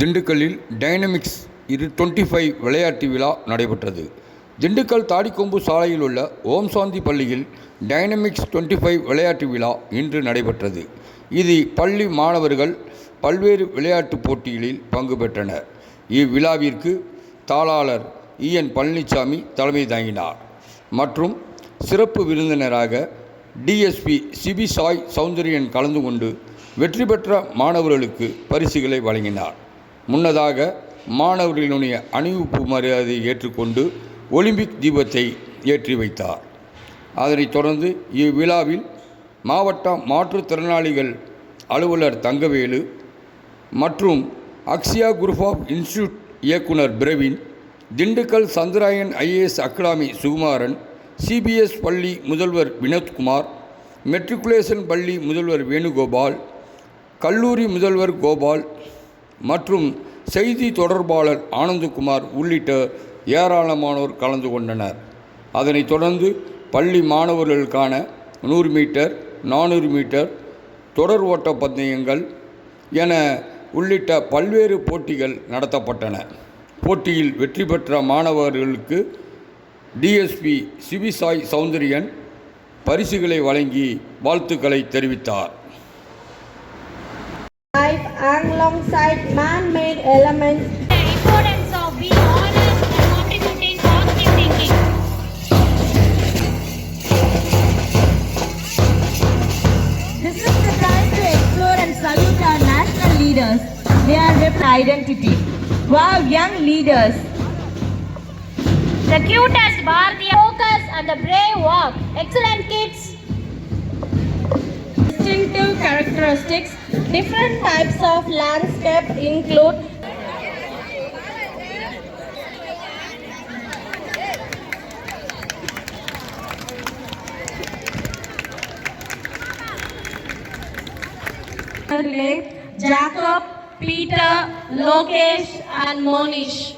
திண்டுக்கல்லில் டைனமிக்ஸ் இது twenty five விளையாட்டு விழா நடைபெற்றது. திண்டுக்கல் தாடிக்கொம்பு சாலையில் உள்ள ஓம் சாந்தி பள்ளியில் டைனமிக்ஸ் டுவெண்ட்டி ஃபைவ் விளையாட்டு விழா இன்று நடைபெற்றது. இது பள்ளி மாணவர்கள் பல்வேறு விளையாட்டுப் போட்டிகளில் பங்கு பெற்றனர். இவ்விழாவிற்கு தாளாளர் இஎன் பழனிசாமி தலைமை தாங்கினார். மற்றும் சிறப்பு விருந்தினராக டிஎஸ்பி சிபி சாய் சௌந்தரியன் கலந்து கொண்டு வெற்றி பெற்ற மாணவர்களுக்கு பரிசுகளை வழங்கினார். முன்னதாக மாணவர்களினுடைய அணிவிப்பு மரியாதையை ஏற்றுக்கொண்டு ஒலிம்பிக் தீபத்தை ஏற்றி வைத்தார். அதனைத் தொடர்ந்து இவ்விழாவில் மாவட்ட மாற்றுத்திறனாளிகள் அலுவலர் தங்கவேலு மற்றும் அக்ஷயா குரூப் ஆஃப் இன்ஸ்டியூட் இயக்குனர் Praveen Dindigul Chandrayaan IAS academy Sukumaran CBS பள்ளி முதல்வர் வினோத்குமார் மெட்ரிகுலேஷன் பள்ளி முதல்வர் வேணுகோபால் கல்லூரி முதல்வர் கோபால் மற்றும் செய்தி தொடர்பாளர் ஆனந்தகுமார் உள்ளிட்ட ஏராளமானோர் கலந்து கொண்டனர். அதனைத் தொடர்ந்து பள்ளி மாணவர்களுக்கான நூறு மீட்டர் நானூறு மீட்டர் தொடர் ஓட்ட பந்தயங்கள் என உள்ளிட்ட பல்வேறு போட்டிகள் நடத்தப்பட்டன. போட்டியில் வெற்றி பெற்ற மாணவர்களுக்கு டிஎஸ்பி சிபிசாய் சௌந்தரியன் பரிசுகளை வழங்கி வாழ்த்துக்களை தெரிவித்தார். Life alongside man-made elements The importance of being honest and contributing positive thinking. This is the time to explore and salute our national leaders. They are rep identity. Wow, young leaders. The cutest Bharatiya focus and the brave walk. Excellent kids. distinctive characteristics Different types of landscape include Lake, Jacob, Peter, Lokesh and Monish.